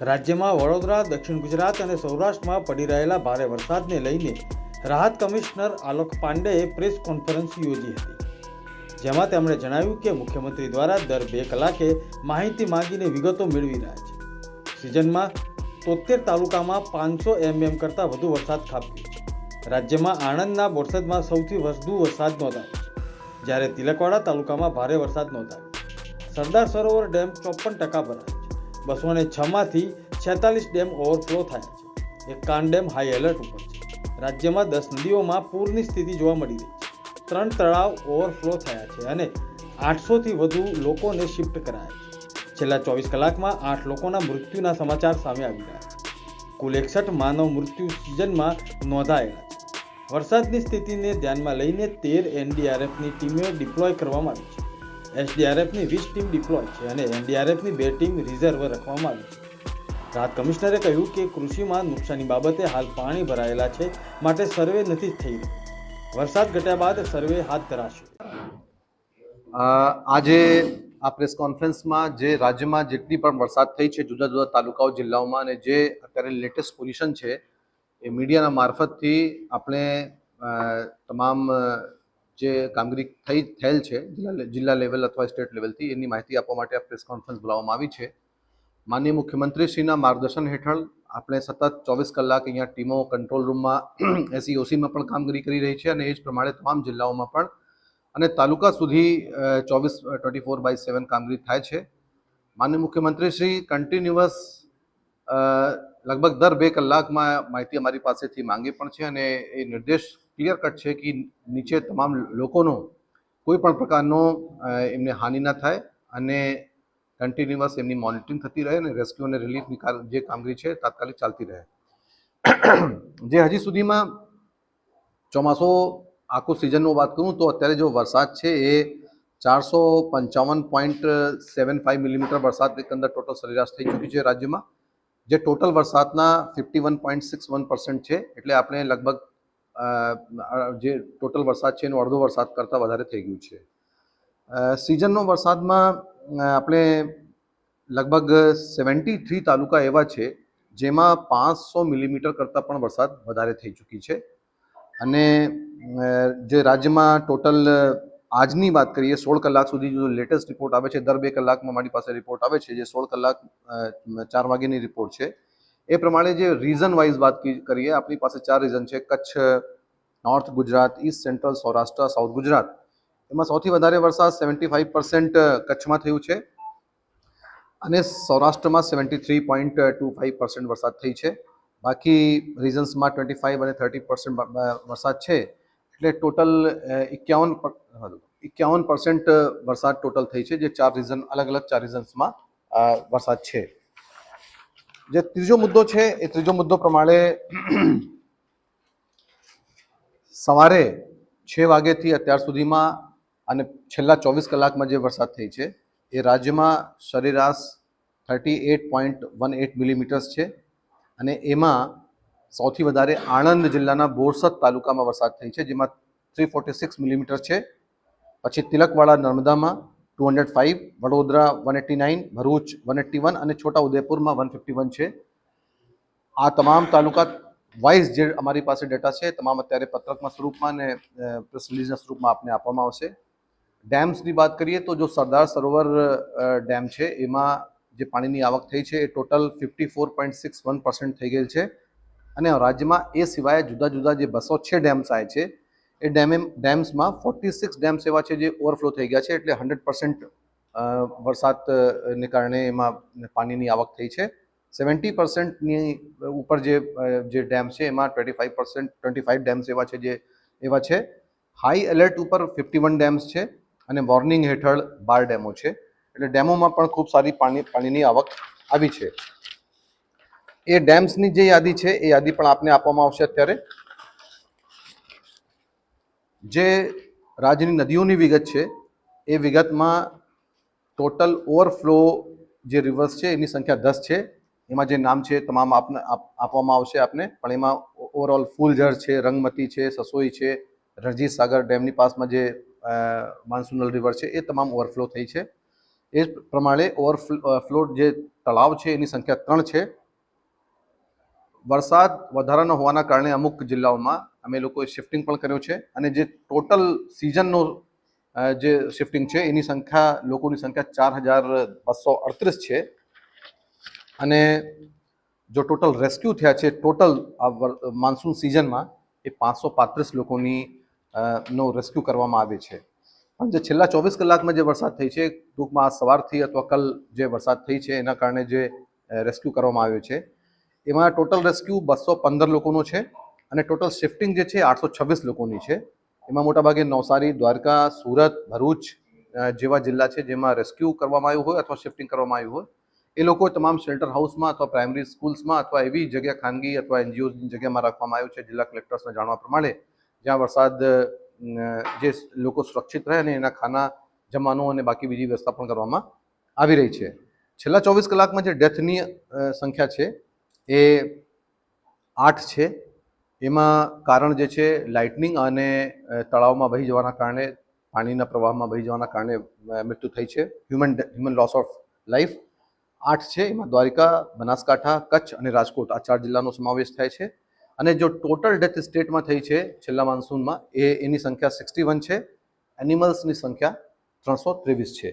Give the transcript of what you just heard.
રાજ્યમાં વડોદરા, દક્ષિણ ગુજરાત અને સૌરાષ્ટ્રમાં પડી રહેલા ભારે વરસાદને લઈને રાહત કમિશનર આલોક પાંડેએ પ્રેસ કોન્ફરન્સ યોજી હતી. જેમાં તેમણે જણાવ્યું કે મુખ્યમંત્રી દ્વારા દર બે કલાકે માહિતી માંગીને વિગતો મેળવી રહ્યા છે. સિઝનમાં તોતેર તાલુકામાં પાંચસો એમએમ કરતાં વધુ વરસાદ ખાબક્યો રાજ્યમાં આણંદના બોરસદમાં સૌથી વધુ વરસાદ નોંધાયો જ્યારે તિલકવાડા તાલુકામાં ભારે વરસાદ નોંધાયો સરદાર સરોવર ડેમ ચોપન ટકા ભરાયો બસો ને છમાંથી છેતાલીસ ડેમ ઓવરફ્લો થયા છે. એકાવન ડેમ હાઈ એલર્ટ ઉપર છે. રાજ્યમાં દસ નદીઓમાં પૂરની સ્થિતિ જોવા મળી રહી છે. ત્રણ તળાવ ઓવરફ્લો થયા છે અને આઠસોથી વધુ લોકોને શિફ્ટ કરાયા છે. છેલ્લા ચોવીસ કલાકમાં આઠ લોકોના મૃત્યુના સમાચાર સામે આવી રહ્યા છે. કુલ એકસઠ માનવ મૃત્યુ સિઝનમાં નોંધાયેલા છે. વરસાદની સ્થિતિને ધ્યાનમાં લઈને તેર એનડીઆરએફની ટીમે ડિપ્લોય કરવામાં આવી છે. એસડીઆરએફની વીસ ટીમ ડિપ્લોય છે અને એનડીઆરએફની બે ટીમ રિઝર્વ રાખવામાં આવી છે. રાહત કમિશનરે કહ્યું કે કૃષિમાં નુકસાની બાબતે હાલ પાણી ભરાયેલા છે, માટે સર્વે નથી થઈ વરસાદ ઘટ્યા બાદ સર્વે હાથ ધરાશે. આજે આ પ્રેસ કોન્ફરન્સમાં જે રાજ્યમાં જેટલી પણ વરસાદ થઈ છે, જુદા જુદા તાલુકાઓ, જિલ્લાઓમાં, અને જે અત્યારે લેટેસ્ટ પોઝિશન છે, એ મીડિયાના મારફતથી આપણે તમામ જે કામગીરી થઈ, થયેલ છે, જિલ્લા લેવલ અથવા સ્ટેટ લેવલથી, એની માહિતી આપવા માટે આ પ્રેસ કોન્ફરન્સ બોલાવવામાં આવી છે. માનનીય મુખ્યમંત્રીશ્રીના માર્ગદર્શન હેઠળ આપણે સતત ચોવીસ કલાક અહીંયા ટીમો, કંટ્રોલ રૂમમાં, એસઈઓસીમાં પણ કામગીરી કરી રહી છે અને એ જ પ્રમાણે તમામ જિલ્લાઓમાં પણ અને તાલુકા સુધી ચોવીસ ટ્વેન્ટી ફોર બાય સેવન કામગીરી થાય છે. માનનીય મુખ્યમંત્રી શ્રી કન્ટિન્યુઅસ લગભગ દર બે કલાકમાં માહિતી અમારી પાસેથી માંગે પણ છે અને એ નિર્દેશ ક્લિયર કટ છે કે નીચે તમામ લોકોનો કોઈ પણ પ્રકારનો એમને હાનિ ના થાય અને કન્ટિન્યુઅસ એમની મોનિટરિંગ થતી રહે અને રેસ્ક્યુ અને રિલીફની જે કામગીરી છે તાત્કાલિક ચાલતી રહે. જે હજી સુધીમાં ચોમાસો આખું સિઝનનો વાત કરું તો અત્યારે જો વરસાદ છે એ ચારસો પંચાવન પોઈન્ટ સેવન ફાઇવ મિલીમીટર વરસાદ એકંદર ટોટલ સરેરાશ થઈ ચૂકી છે રાજ્યમાં. જે ટોટલ વરસાદના fifty one point six one percent છે એટલે આપણે લગભગ જે ટોટલ વરસાદ છે એનો અડધો વરસાદ કરતાં વધારે થઈ ગયું છે. સિઝનનો વરસાદમાં આપણે લગભગ સેવન્ટી થ્રી તાલુકા એવા છે જેમાં પાંચસો મિલીમીટર કરતાં પણ વરસાદ વધારે થઈ ચૂકી છે. અને જે રાજ્યમાં ટોટલ આજની વાત કરીએ, સોળ કલાક સુધી જો લેટેસ્ટ રિપોર્ટ આવે છે, દર બે કલાકમાં મારી પાસે રિપોર્ટ આવે છે, જે સોળ કલાક ચાર વાગ્યાની રિપોર્ટ છે એ પ્રમાણે જે રીઝન વાઇઝ વાત કરીએ, આપણી પાસે ચાર રીઝન છે. Kutch north Gujarat east central Saurashtra south Gujarat. એમાં સૌથી વધારે વરસાદ સેવન્ટી ફાઇવ પર્સન્ટ કચ્છમાં થયું છે અને સૌરાષ્ટ્રમાં seventy three point two five percent વરસાદ થઈ છે. બાકી રિઝન્સમાં ટ્વેન્ટી ફાઇવ અને થર્ટી પર્સન્ટ વરસાદ છે. એટલે ટોટલ એકાવન એકાવન પર્સન્ટ વરસાદ ટોટલ થઈ છે. જે ચાર રીઝન અલગ અલગ ચાર રીઝન્સમાં વરસાદ છે. જે ત્રીજો મુદ્દો છે, એ ત્રીજો મુદ્દો પ્રમાણે સવારે છ વાગ્યાથી અત્યાર સુધીમાં અને છેલ્લા ચોવીસ કલાકમાં જે વરસાદ થઈ છે, એ રાજ્યમાં સરેરાશ thirty eight point one eight millimetres છે અને એમાં સૌથી વધારે આણંદ જિલ્લાના બોરસદ તાલુકામાં વરસાદ થઈ છે, જેમાં થ્રી ફોર્ટી સિક્સ મિલીમીટર છે. પછી Tilakwada, નર્મદામાં two hundred five Vadodara one eighty nine, Bharuch one eighty one અને છોટા ઉદેપુરમાં વન ફિફ્ટી વન છે. આ તમામ તાલુકા વાઇઝ જે અમારી પાસે ડેટા છે, તમામ અત્યારે પત્રકના સ્વરૂપમાં અને પ્રેસ રિલીઝના સ્વરૂપમાં આપને આપવામાં આવશે. ડેમ્સની વાત કરીએ તો જો સરદાર સરોવર ડેમ છે, એમાં જે પાણીની આવક થઈ છે એ total fifty four point six one percent થઈ ગયેલ છે. અને રાજ્યમાં એ સિવાય જુદા જુદા જે બસો છે ડેમ્સ આવે છે એ ડેમે ડેમ્સમાં ફોર્ટી સિક્સ ડેમ્સ એવા છે જે ઓવરફ્લો થઈ ગયા છે એટલે હંડ્રેડ પર્સન્ટ વરસાદને કારણે એમાં પાણીની આવક થઈ છે. સેવન્ટી પર્સન્ટની ઉપર જે જે ડેમ છે એમાં twenty five percent twenty five dams એવા છે જે, એવા છે. હાઈ એલર્ટ ઉપર ફિફ્ટી વન ડેમ્સ છે અને વોર્નિંગ હેઠળ બાર ડેમો છે. એટલે ડેમોમાં પણ ખૂબ સારી પાણી, પાણીની આવક આવી છે. એ ડેમ્સની જે યાદી છે, એ યાદી પણ આપને આપવામાં આવશે અત્યારે. જે રાજ્યની નદીઓની વિગત છે, એ વિગતમાં ટોટલ ઓવરફ્લો જે રિવર્સ છે, એની સંખ્યા દસ છે. એમાં જે નામ છે તમામ આપને આપવામાં આવશે આપને. પણ એમાં ઓવરઓલ ફૂલઝર છે, રંગમતી છે, સસોઈ છે, રણજીત સાગર ડેમની પાસમાં જે માનસુનલ રિવર છે, એ તમામ ઓવરફ્લો થઈ છે. એ પ્રમાણે ઓવરફ્લો જે તળાવ છે, એની સંખ્યા ત્રણ છે. વરસાદ વધારાનો હોવાના કારણે અમુક જિલ્લાઓમાં અમે લોકોએ શિફ્ટિંગ પણ કર્યો છે અને જે ટોટલ સિઝનનો જે શિફ્ટિંગ છે, એની સંખ્યા, લોકોની સંખ્યા ચાર હજાર બસો અડત્રીસ છે. અને જો ટોટલ રેસ્ક્યુ થયા છે ટોટલ આ માન્સૂન સિઝનમાં એ પાંચસો પાંત્રીસ લોકોની નો રેસ્ક્યુ કરવામાં આવે છે. પણ જે છેલ્લા ચોવીસ કલાકમાં જે વરસાદ થઈ છે, ટૂંકમાં આ સવારથી અથવા કલ જે વરસાદ થઈ છે, એના કારણે જે રેસ્ક્યુ કરવામાં આવ્યો છે. એમાં ટોટલ રેસ્ક્યુ બસો પંદર લોકોનો છે. અને ટોટલ શિફ્ટિંગ જે છે આઠસો છવ્વીસ લોકોની છે. એમાં મોટાભાગે નવસારી, દ્વારકા, સુરત, ભરૂચ જેવા જિલ્લા છે જેમાં રેસ્ક્યુ કરવામાં આવ્યું હોય અથવા શિફ્ટિંગ કરવામાં આવ્યું હોય, એ લોકો તમામ શેલ્ટર હાઉસમાં અથવા પ્રાઇમરી સ્કૂલ્સમાં અથવા એવી જગ્યા ખાનગી અથવા એનજીઓની જગ્યામાં રાખવામાં આવ્યું છે જિલ્લા કલેક્ટર્સને જાણવા પ્રમાણે, જ્યાં વરસાદ જે લોકો સુરક્ષિત રહે અને એના ખાના, જમવાનું અને બાકી બીજી વ્યવસ્થા પણ કરવામાં આવી રહી છે. છેલ્લા ચોવીસ કલાકમાં જે ડેથની સંખ્યા છે એ આઠ છે. એમાં કારણ જે છે લાઇટનિંગ અને તળાવમાં વહી જવાના કારણે, પાણીના પ્રવાહમાં વહી જવાના કારણે મૃત્યુ થઈ છે. Human human loss of life આઠ છે, એમાં દ્વારિકા, બનાસકાંઠા, કચ્છ અને રાજકોટ આ ચાર જિલ્લાનો સમાવેશ થાય છે. અને જો ટોટલ ડેથ સ્ટેટમાં થઈ છે, છેલ્લા માન્સૂનમાં એ, એની સંખ્યા સિક્સટી વન છે એનિમલ્સની સંખ્યા ત્રણસો ત્રેવીસ છે.